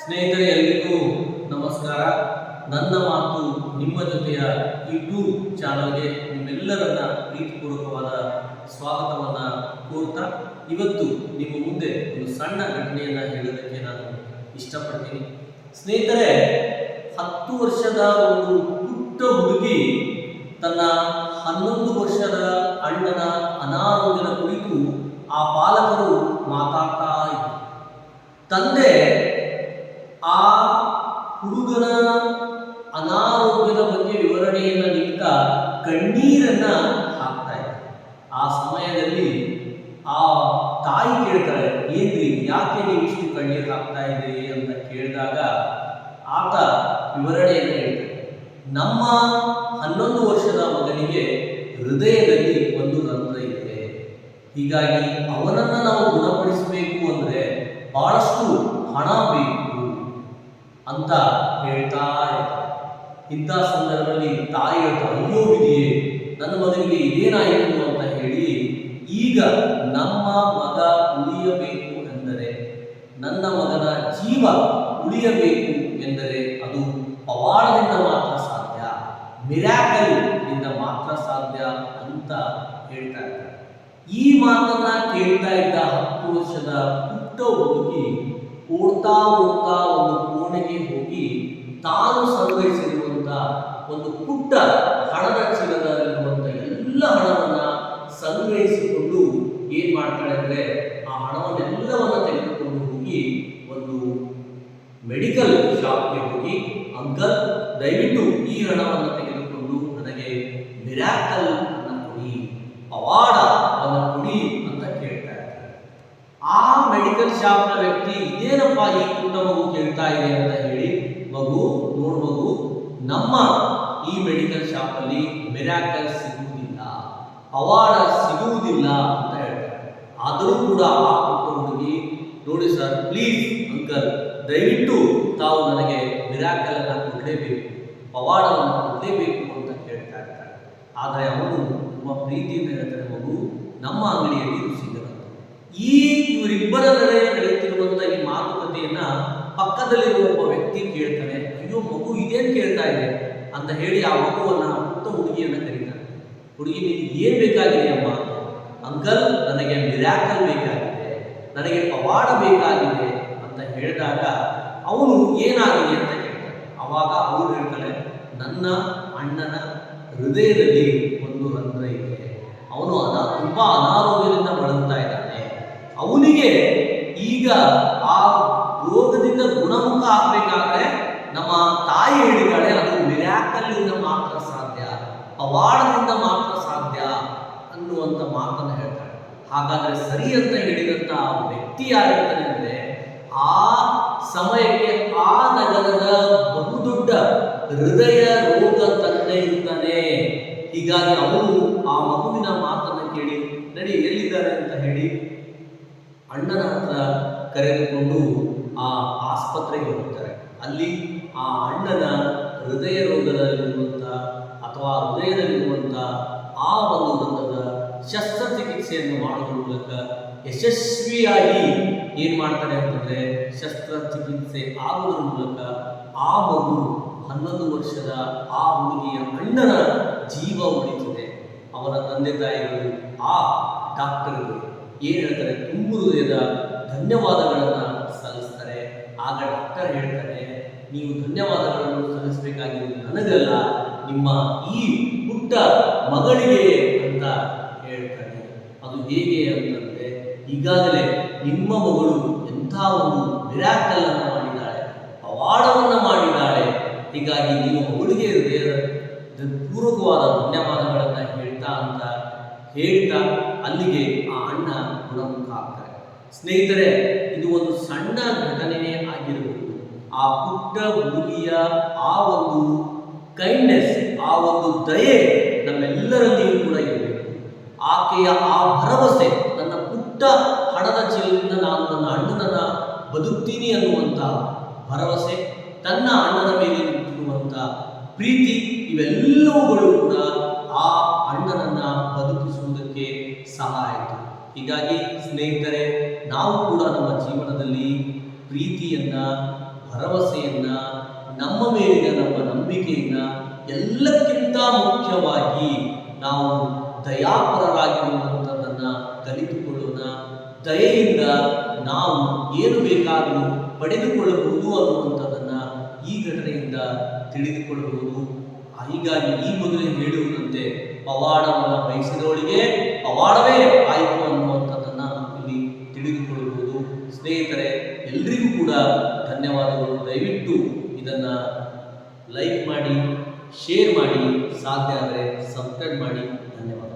ಸ್ನೇಹಿತರೆ, ಎಲ್ರಿಗೂ ನಮಸ್ಕಾರ. ನನ್ನ ಮಾತು ನಿಮ್ಮ ಜೊತೆಯ ಯೂಟ್ಯೂಬ್ ಚಾನಲ್ಗೆ ನಿಮ್ಮೆಲ್ಲರನ್ನ ಪ್ರೀತಿಪೂರ್ವಕವಾದ ಸ್ವಾಗತವನ್ನ ಕೋರ್ತಾ ಇವತ್ತು ನಿಮ್ಮ ಮುಂದೆ ಒಂದು ಸಣ್ಣ ಘಟನೆಯನ್ನ ಹೇಳೋದಕ್ಕೆ ನಾನು ಇಷ್ಟಪಡ್ತೀನಿ. ಸ್ನೇಹಿತರೆ, ಹತ್ತು ವರ್ಷದ ಒಂದು ಪುಟ್ಟ ಹುಡುಗಿ ತನ್ನ ಹನ್ನೊಂದು ವರ್ಷದ ಅಣ್ಣನ ಅನಾರೋಗ್ಯದ ಕುರಿತು ಆ ಪಾಲಕರು ಮಾತಾಡ್ತಾ ಇದ್ರು ತಂದೆ ಆ ಹುಡುಗನ ಅನಾರೋಗ್ಯದ ಬಗ್ಗೆ ವಿವರಣೆಯನ್ನು ನೀಡ್ತಾ ಕಣ್ಣೀರನ್ನ ಹಾಕ್ತಾ ಇದ್ದ ಆ ಸಮಯದಲ್ಲಿ ಆ ತಾಯಿ ಕೇಳ್ತಾರೆ ಏನ್ರಿ, ಯಾಕೆ ನೀವು ಇಷ್ಟು ಕಣ್ಣೀರು ಹಾಕ್ತಾ ಇದ್ದೀರಿ? ಅಂತ ಕೇಳಿದಾಗ ಆತ ವಿವರಣೆಯನ್ನು ಹೇಳ್ತಾರೆ ನಮ್ಮ ಹನ್ನೊಂದು ವರ್ಷದ ಮಗನಿಗೆ ಹೃದಯದಲ್ಲಿ ಒಂದು ರಂಧ್ರ ಇದೆ. ಹೀಗಾಗಿ ಅವನನ್ನು ನಾವು ಗುಣಪಡಿಸಬೇಕು ಅಂದರೆ ಬಹಳಷ್ಟು ಹಣ ಬೇಕು. ಅಂತ ಹೇಳ್ತಾ ಇರ್ತಾರೆ ಇಂಥ ಸಂದರ್ಭದಲ್ಲಿ ತಾಯಿ ಹೇಳ್ತಾರೆ ನನ್ನ ಮಗನಿಗೆ ಇದೇನಾಯಿತು ಅಂತ ಹೇಳಿ, ಈಗ ನಮ್ಮ ಮಗ ಉಳಿಯಬೇಕು ಎಂದರೆ, ನನ್ನ ಮಗನ ಜೀವ ಉಳಿಯಬೇಕು ಎಂದರೆ ಅದು ಪವಾಡದಿಂದ ಮಾತ್ರ ಸಾಧ್ಯ, ಮಿರಾಕಲ್ ಇಂದ ಮಾತ್ರ ಸಾಧ್ಯ ಅಂತ ಹೇಳ್ತಾ ಇದ್ದಾರೆ. ಈ ಮಾತನ್ನ ಕೇಳ್ತಾ ಇದ್ದ ಹತ್ತು ವರ್ಷದ ಪುಟ್ಟ ಹುಡುಗಿ ಓಡ್ತಾ ಓಡ್ತಾ ಒಂದು ಕೋಣೆಗೆ ಹೋಗಿ ತಾನು ಸಂಗ್ರಹಿಸಿರುವಂತ ಒಂದು ಪುಟ್ಟ ಹಣದ ಚೀಲದಲ್ಲಿರುವಂತ ಎಲ್ಲ ಹಣವನ್ನ ಸಂಗ್ರಹಿಸಿಕೊಂಡು ಏನ್ ಮಾಡ್ತಾಳೆ ಅಂದ್ರೆ ಆ ಹಣವನ್ನೆಲ್ಲವನ್ನ ತೆಗೆದುಕೊಂಡು ಹೋಗಿ ಒಂದು ಮೆಡಿಕಲ್ ಶಾಪ್ಗೆ ಹೋಗಿ, ಅಂಕಲ್, ದಯವಿಟ್ಟು ಈ ಹಣವನ್ನು ತೆಗೆದುಕೊಂಡು ನನಗೆ ಮಿರಾಕಲ್ ಅನ್ನ ಕೊಡಿ. ಪವಾಡ ಅನ್ನ ಕೊಡಿ ಅಂತ ಕೇಳ್ತಾ ಇರ್ತಾರೆ ಆ ಮೆಡಿಕಲ್ ಶಾಪ್ನ ವ್ಯಕ್ತಿ ಇದೇನಪ್ಪ ಈ ಪುಟ್ಟ ಮಗು ಕೇಳ್ತಾ ಇದೆ ಅಂತ ಹೇಳಿ ಮಗು, ನೋಡ್ ಮಗು, ನಮ್ಮ ಈ ಮೆಡಿಕಲ್ ಶಾಪ್ ಅಲ್ಲಿ ಮಿರಾಕಲ್ ಸಿಗುವುದಿಲ್ಲ, ಪವಾಡ ಸಿಗುವುದಿಲ್ಲ ಅಂತ ಹೇಳ್ತಾರೆ. ಆದರೂ ಕೂಡ ಆ ಪುಟ್ಟ ಹುಡುಗಿ ನೋಡಿ ಸರ್ ಪ್ಲೀಸ್ ಅಂಕಲ್ ದಯವಿಟ್ಟು ತಾವು ನನಗೆ ಮಿರಾಕಲ್ ಅನ್ನ ಕೊಡಲೇಬೇಕು, ಪವಾಡವನ್ನು ಕೊಡಲೇಬೇಕು ಅಂತ ಕೇಳ್ತಾ ಇರ್ತಾರೆ. ಆದರೆ ಅವನು ತುಂಬ ಪ್ರೀತಿಯಿಂದ ಹೇಳ್ತಾರೆ ಮಗು, ನಮ್ಮ ಅಂಗಡಿಯಲ್ಲಿ ಈ ಇವರಿಬ್ಬರ ನಡುವೆ ನಡೆಯುತ್ತಿರುವಂತಹ ಈ ಮಾತುಕತೆಯನ್ನ ಪಕ್ಕದಲ್ಲಿರುವ ಒಬ್ಬ ವ್ಯಕ್ತಿ ಕೇಳ್ತಾನೆ, ಅಯ್ಯೋ, ಮಗು ಇದೇನ್ ಕೇಳ್ತಾ ಇದೆ? ಅಂತ ಹೇಳಿ ಆ ಮಗುವನ್ನ ಪುಟ್ಟ ಹುಡುಗಿಯನ್ನ ಕರೀತಾನೆ. ಹುಡುಗಿ, ನಿನಗೆ ಏನ್ ಬೇಕಾಗಿದೆ ಅಮ್ಮ? ಅಂಕಲ್, ನನಗೆ ಮಿರಾಕಲ್ ಬೇಕಾಗಿದೆ, ನನಗೆ ಪವಾಡ ಬೇಕಾಗಿದೆ ಅಂತ ಹೇಳಿದಾಗ ಅವನು ಏನಾಗಿದೆ ಅಂತ ಕೇಳ್ತಾನೆ. ಅವಾಗ ಅವನು ಹೇಳ್ತಾನೆ, ನನ್ನ ಅಣ್ಣನ ಹೃದಯದಲ್ಲಿ ಒಂದು ರಂಧ್ರ ಇದೆ. ಅವನು ಅನಾ, ತುಂಬಾ ಅನಾರೋಗ್ಯದಿಂದ ಬಳಲ್ತಾ ಇದ್ದಾನೆ ಅವನಿಗೆ ಈಗ ಆ ರೋಗದಿಂದ ಗುಣಮುಖ ಆಗ್ಬೇಕಾದ್ರೆ ನಮ್ಮ ತಾಯಿ ಹೇಳಿದಾಳೆ ಅದು ಮಿರಾಕಲ್ನಿಂದ ಮಾತ್ರ ಸಾಧ್ಯ, ಪವಾಡದಿಂದ ಮಾತ್ರ ಸಾಧ್ಯ ಅನ್ನುವಂಥ ಮಾತನ್ನು ಹೇಳ್ತಾಳೆ. ಹಾಗಾದ್ರೆ ಸರಿ ಅಂತ ಹೇಳಿದಂತ ವ್ಯಕ್ತಿ ಯಾರಿರ್ತಾನೆ ಅಂದ್ರೆ, ಆ ಸಮಯಕ್ಕೆ ಆ ನಗರದ ಬಹುದೊಡ್ಡ ಹೃದಯ ರೋಗ ತಂದೆ ಇರ್ತಾನೆ. ಹೀಗಾಗಿ ಅವನು ಆ ಮಗುವಿನ ಮಾತನ್ನು ಕೇಳಿ, ನಡಿ ಎಲ್ಲಿದ್ದಾರೆ ಅಂತ ಹೇಳಿ ಅಣ್ಣನ ಹತ್ರ ಕರೆದುಕೊಂಡು ಆ ಆಸ್ಪತ್ರೆಗೆ ಹೋಗ್ತಾರೆ. ಅಲ್ಲಿ ಆ ಅಣ್ಣನ ಹೃದಯ ರೋಗದಲ್ಲಿರುವಂಥ ಅಥವಾ ಹೃದಯದಲ್ಲಿರುವಂಥ ಆ ಒಂದು ಹಂತದ ಶಸ್ತ್ರಚಿಕಿತ್ಸೆಯನ್ನು ಮಾಡೋದ್ರ ಮೂಲಕ ಯಶಸ್ವಿಯಾಗಿ ಏನು ಮಾಡ್ತಾರೆ ಅಂತಂದ್ರೆ ಶಸ್ತ್ರಚಿಕಿತ್ಸೆ ಆಗೋದ್ರ ಮೂಲಕ ಆ ಮಗು ಹನ್ನೊಂದು ವರ್ಷದ ಆ ಹುಡುಗಿಯ ಅಣ್ಣನ ಜೀವ ಉಳಿತದೆ. ಅವರ ತಂದೆ ತಾಯಿಗಳು, ಆ ಡಾಕ್ಟರ್ಗಳು ಏನು ಹೇಳ್ತಾರೆ, ತುಂಬು ಹೃದಯದ ಧನ್ಯವಾದಗಳನ್ನು ಸಲ್ಲಿಸ್ತಾರೆ. ಆಗ ಡಾಕ್ಟರ್ ಹೇಳ್ತಾರೆ, ನೀವು ಧನ್ಯವಾದಗಳನ್ನು ಸಲ್ಲಿಸಬೇಕಾಗಿರುವುದು ನನಗಲ್ಲ ನಿಮ್ಮ ಈ ಪುಟ್ಟ ಮಗಳಿಗೆ ಅಂತ ಹೇಳ್ತಾರೆ. ಅದು ಹೇಗೆ ಅಂತಂದ್ರೆ, ಈಗಾಗಲೇ ನಿಮ್ಮ ಮಗಳು ಎಂಥ ಒಂದು ಮಿರಾಕಲ್ ಅನ್ನು ಮಾಡಿದ್ದಾಳೆ ಪವಾಡವನ್ನು ಮಾಡಿದ್ದಾಳೆ ಹೀಗಾಗಿ ನೀವು ಮಗಳಿಗೆ ಪೂರ್ವಕವಾದ ಧನ್ಯವಾದಗಳನ್ನ ಹೇಳ್ತಾ ಅಂತ ಹೇಳ್ತಾ ಅಲ್ಲಿಗೆ ಆ ಅಣ್ಣ ಗುಣಮುಖ ಆಗ್ತಾರೆ. ಸ್ನೇಹಿತರೆ, ಇದು ಒಂದು ಸಣ್ಣ ಘಟನೆನೇ ಆಗಿರಬಹುದು. ಆ ಪುಟ್ಟ ಹುಡುಗಿಯ ಆ ಒಂದು ಕೈಂಡ್ನೆಸ್ ಆ ಒಂದು ದಯೆ ನಮ್ಮೆಲ್ಲರಲ್ಲಿಯೂ ಕೂಡ ಇರಬೇಕು. ಆಕೆಯ ಆ ಭರವಸೆ, ನನ್ನ ಪುಟ್ಟ ಹಣದ ಚೀಲದಿಂದ ನಾನು ನನ್ನ ಅಣ್ಣನನ್ನ ಬದುಕ್ತೀನಿ ಅನ್ನುವಂಥ ಭರವಸೆ, ತನ್ನ ಅಣ್ಣನ ಮೇಲೆ ನಿಂತಿರುವಂಥ ಪ್ರೀತಿ, ಇವೆಲ್ಲವುಗಳು ಕೂಡ ಆ ಅಣ್ಣನನ್ನ ಬದುಕಿಸುವುದಕ್ಕೆ ಸಹಾಯ ಆಯಿತು. ಹೀಗಾಗಿ ಸ್ನೇಹಿತರೆ, ನಾವು ಕೂಡ ನಮ್ಮ ಜೀವನದಲ್ಲಿ ಪ್ರೀತಿಯನ್ನ, ಭರವಸೆಯನ್ನ, ನಮ್ಮ ಮೇಲಿನ ನಮ್ಮ ನಂಬಿಕೆಯನ್ನ ಎಲ್ಲಕ್ಕಿಂತ ಮುಖ್ಯವಾಗಿ ನಾವು ದಯಾಪರರಾಗಿರುವಂಥದ್ದನ್ನ ಕಲಿತುಕೊಳ್ಳೋಣ. ದಯೆಯಿಂದ ನಾವು ಏನು ಬೇಕಾದರೂ ಪಡೆದುಕೊಳ್ಳಬಹುದು ಅನ್ನುವಂಥದ್ದನ್ನ ಈ ಘಟನೆಯಿಂದ ತಿಳಿದುಕೊಳ್ಳಬಹುದು. ಹೀಗಾಗಿ ಈ ಮೊದಲೇ ಹೇಳುವುದಂತೆ ಪವಾಡವನ್ನು ಬಯಸಿದವಳಿಗೆ ಪವಾಡವೇ ಆಯಿತು ಅನ್ನುವಂಥದ್ದನ್ನು ಸ್ನೇಹಿತರೆ, ಎಲ್ರಿಗೂ ಕೂಡ ಧನ್ಯವಾದಗಳು. ದಯವಿಟ್ಟು ಇದನ್ನು ಲೈಕ್ ಮಾಡಿ ಶೇರ್ ಮಾಡಿ. ಸಾಧ್ಯ ಆದರೆ ಸಬ್ಸ್ಕ್ರೈಬ್ ಮಾಡಿ. ಧನ್ಯವಾದ